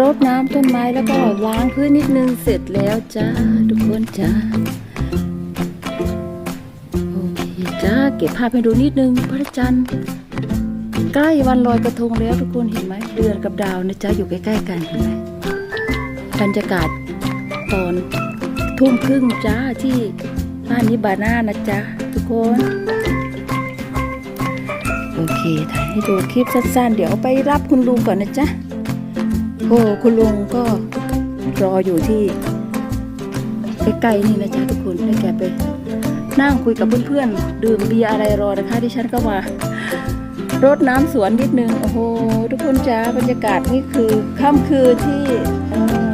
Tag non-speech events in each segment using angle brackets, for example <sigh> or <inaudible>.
รดน้ำต้นไม้แล้วก็ล้างพื้นนิดนึงเสร็จแล้วจ้าทุกคนจ้าโอเคจ้าเก็บภาพให้ดูนิดนึงพระจันทร์ใกล้วันลอยกระทงแล้วทุกคนเห็นไหมเดือนกับดาวนะจ๊ะอยู่ใกล้ๆกันเห็นไหมบรรยากาศตอนทุ่มครึ่งจ้าที่บ้านนิบาน่านะจ๊ะทุกคนโอเคถ่ายให้ดูคลิปสั้นๆ เดี๋ยวไปรับคุณลุงก่อนนะจ๊ะ โอ้คุณลุงก็รออยู่ที่ใกล้ๆนี่นะจ๊ะทุกคนให้แกไปนั่งคุยกับเพื่อนๆ ดื่มเบียร์อะไรรอนะคะที่ฉันก็มารดน้ำสวนนิดนึง โอ้โห ทุกคนจ้าบรรยากาศนี่คือค่ำคืนที่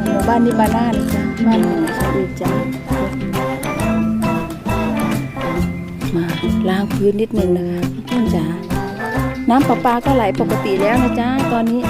หมู่บ้านนิบาน่านะจ๊ะบ้านของชาดีจ้ามาล้างพื้นนิดนึงนะคะทุกคนจ้าน้ำประปาก็ไหลปกติแล้วนะจ๊ะตอนนี้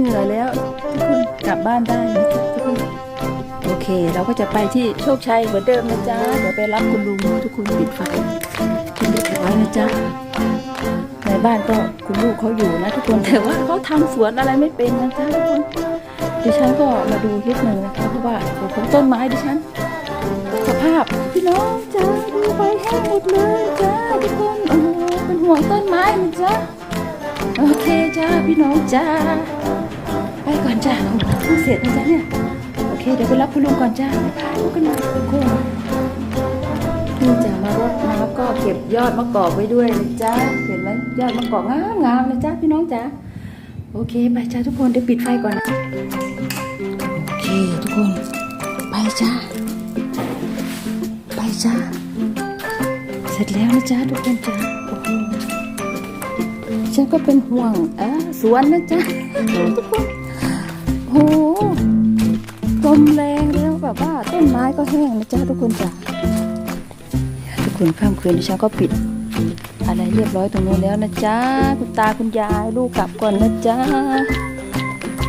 เหงื่อแล้ว ทุกคนกลับบ้านได้นะจ๊ะทุกคนโอเค เราก็จะไปที่โชคชัยเหมือนเดิมนะจ๊ะเดี๋ยวไปรับคุณลุงทุกคนปิดไฟกินเรียบร้อยนะจ๊ะในบ้านก็คุณลูกเขาอยู่นะทุกคนแต่ว่าเขาทำสวนอะไรไม่เป็นนะจ๊ะทุกคนดิฉันก็มาดูนิดหนึ่งนะคะเพราะว่าโอ้โหต้นไม้ดิฉันสภาพพี่น้องจ้าดูใบแห้งหมดเลยจ้าทุกคนโอ้โหเป็นห่วงต้นไม้นะจ๊ะโอเคจ้าพี่น้องจ้า ไปก่อนจ้าโอ้โหเพิ่งเสร็จนะจ๊ะเนี่ย โอเค เดี๋ยวไปรับคุณลุงก่อนจ้าไปพาลูกกันมาทุกคนนี่จะมารดน้ำก็เก็บยอดมะกอกไว้ด้วยนะจ้าเห็นไหมยอดมะกอกงามงามนะจ้าพี่น้องจ้าโอเค ไปจ้าทุกคนเดี๋ยวปิดไฟก่อนนะ โอเค ทุกคน ไปจ้า ไปจ้า เสร็จแล้วนะจ้าทุกคนจ้าโอ้โหฉันก็เป็นห่วงอะสวนนะจ๊ะทุกคน โหลมแรงแล้วแบบว่าต้นไม้ก็แห้งนะจ๊ะทุกคนจ้ะทุกคนค่ำคืนดิฉันก็ปิด อะไรเรียบร้อยตรงนู้นแล้วนะจ๊ะคุณตาคุณยายลูกกลับก่อนนะจ๊ะ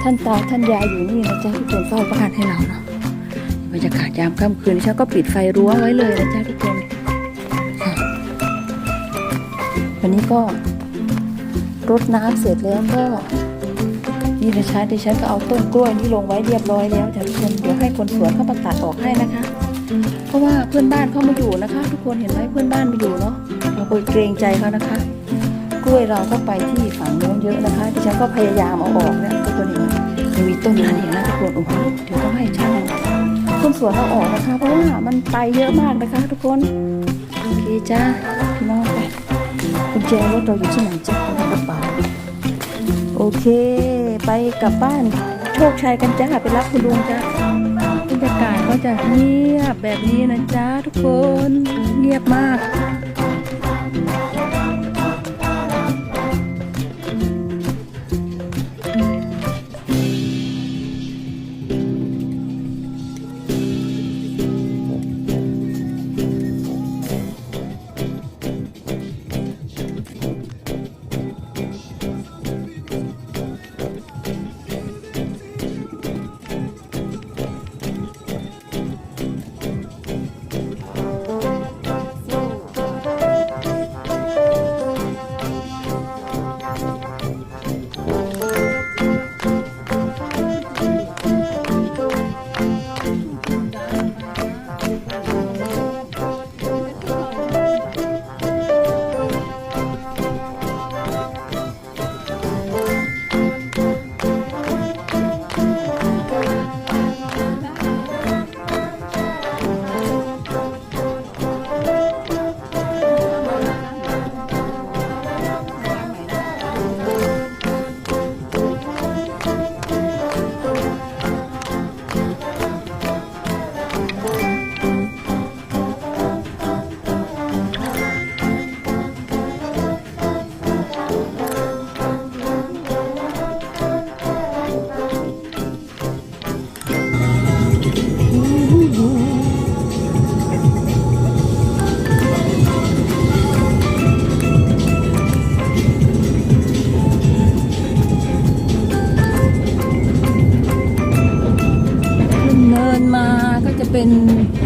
ท่านตาท่านยายอยู่นี่นะจ๊ะทุกคนเฝ้าบ้านให้เราเนาะบรรยากาศยามค่ำคืนดิฉันก็ปิดไฟรั้วไว้เลยนะจ๊ะทุกคนวันนี้ก็รดน้ำเสร็จแล้วก็ นี่นะฉันดิฉันก็เอาต้นกล้วยนี่ลงไว้เรียบร้อยแล้วจ้ะทุกคนเดี๋ยวให้คนสวนเข้ามาตัดออกให้นะคะ เพราะว่าเพื่อนบ้านเขามาอยู่นะคะ ทุกคนเห็นไหมเพื่อนบ้านมาอยู่เนาะเราก็เกรงใจเขานะคะ กล้วยเราก็ไปที่ฝั่งโน้นเยอะนะคะดิฉันก็พยายามเอาออกเนี่ยทุกคนเห็นไหมยังมีต้นนั้นอีกนะทุกคนโอ้โหเดี๋ยวต้องให้ช่างคนสวนเอาออกนะคะ เพราะว่ามันไปเยอะมากนะคะ ทุกคนโอเคจ้าพี่น้องไปกุญแจรถเราอยู่ที่ไหนจ๊ะในกระเป๋าโอเค ไปกลับบ้าน โชคชัยกันจ้าไปรับคุณลุงจ้าบรรยากาศก็จะเงียบแบบนี้นะจ้าทุกคนเงียบมาก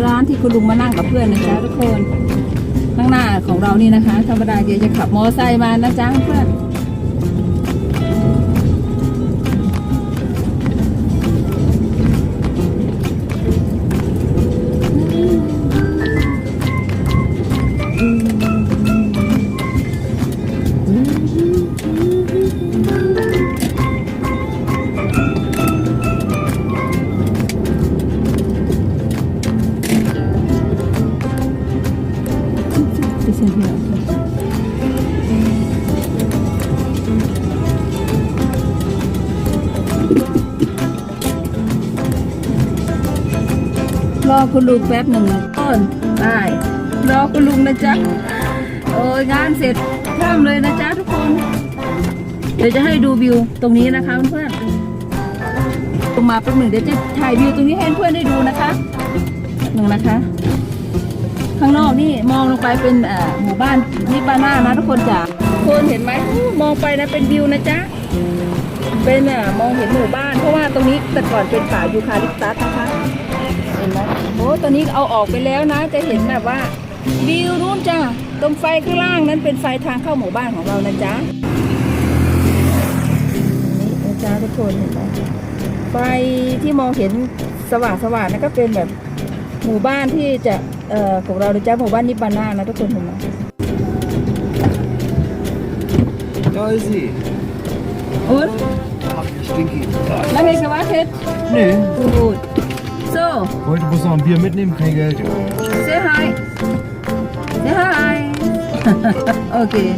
ร้านที่คุณลุงมานั่งกับเพื่อนนะจ๊ะทุกคน ข้างหน้าของเรานี่นะคะ ธรรมดาแกจะขับมอไซค์มานะจ๊ะเพื่อน อคุณลุงแป๊บหนึ่งต้นได้รอคุณลุงนะจ๊ะโอ้ยงานเสร็จเริ่มเลยนะจ๊ะทุกคน เดี๋ยวจะให้ดูวิวตรงนี้นะคะเพื่อนๆลงมาแป๊บหนึ่งเดี๋ยวจะถ่ายวิวตรงนี้ให้เพื่อนได้ดูนะคะหนึ่งนะคะ ข้างนอกนี่มองลงไปเป็นหมู่บ้านนิบาน่านะทุกคนจ้ะทุกคนเห็นไหมมองไปนะเป็นวิวนะจ๊ะเป็นอ่อมองเห็นหมู่บ้านเพราะว่าตรงนี้แต่ก่อนเป็นป่ายูคาลิปตัสนะคะ ห็นไหมโอ้ตอนนี้เอาออกไปแล้วนะ จะเห็นแบบว่าวิวนู่นจ้ะตรงไฟข้างล่างนั้นเป็นไฟทางเข้าหมู่บ้านของเรานะจ๊ะนี่นะจ๊ะทุกคนเห็นไหมไฟที่มองเห็นสว่างสว่างๆนั่นก็เป็นแบบหมู่บ้านที่จะเอ่อของเรานะจ๊ะหมู่บ้านนิบาน่านะทุกคนเห็นไหม Da ist sie. อุ๊ด Ach, stinky. แล้วเฮก So. Heute bloß noch ein Bier mitnehmen, kein Geld. Say hi. Say hi. <laughs> okay.